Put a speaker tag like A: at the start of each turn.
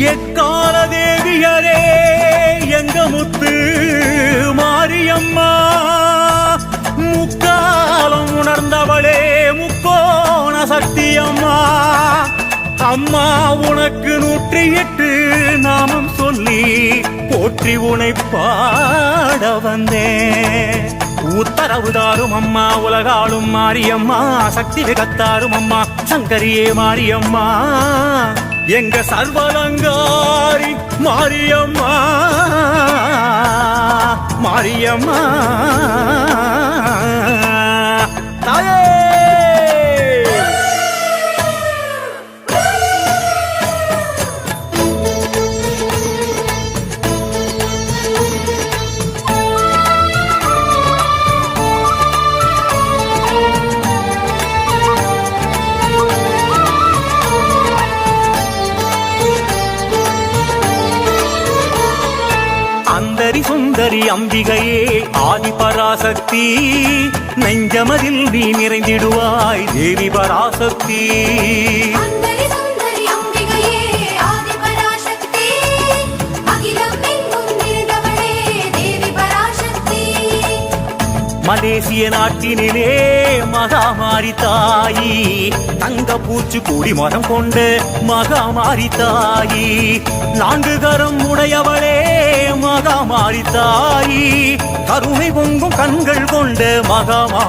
A: எக்கால தேவியரே எங்க முத்து மாரியம்மா? முக்காலம் உணர்ந்தவளே முக்கோண சக்தியம்மா. அம்மா உனக்கு நூற்றி எட்டு நாமம் சொல்லி போற்றி உனை பாட வந்தேன். உத்தரவு தாரும் அம்மா உலகாலும் மாரியம்மா சக்தி விகத்தாரும் அம்மா சங்கரியே மாரியம்மா. எங்க சர்வலங்காரி மாரியம்மா மாரியம்மா. சுந்தரி அம்பிகையே ஆதி பராசக்தி. நெஞ்சமதில் நீ நிறைந்திடுவாய் தேவி பராசக்தி. மலேசிய நாட்டினிலே மகாமாரி தாயி தங்க பூச்சு கூடி மரம் கொண்டு மகாமாரி தாயி. நான்கு கரம் உடையவளே மகாமாரி கருணை பொங்கும் கண்கள் கொண்ட மகாமா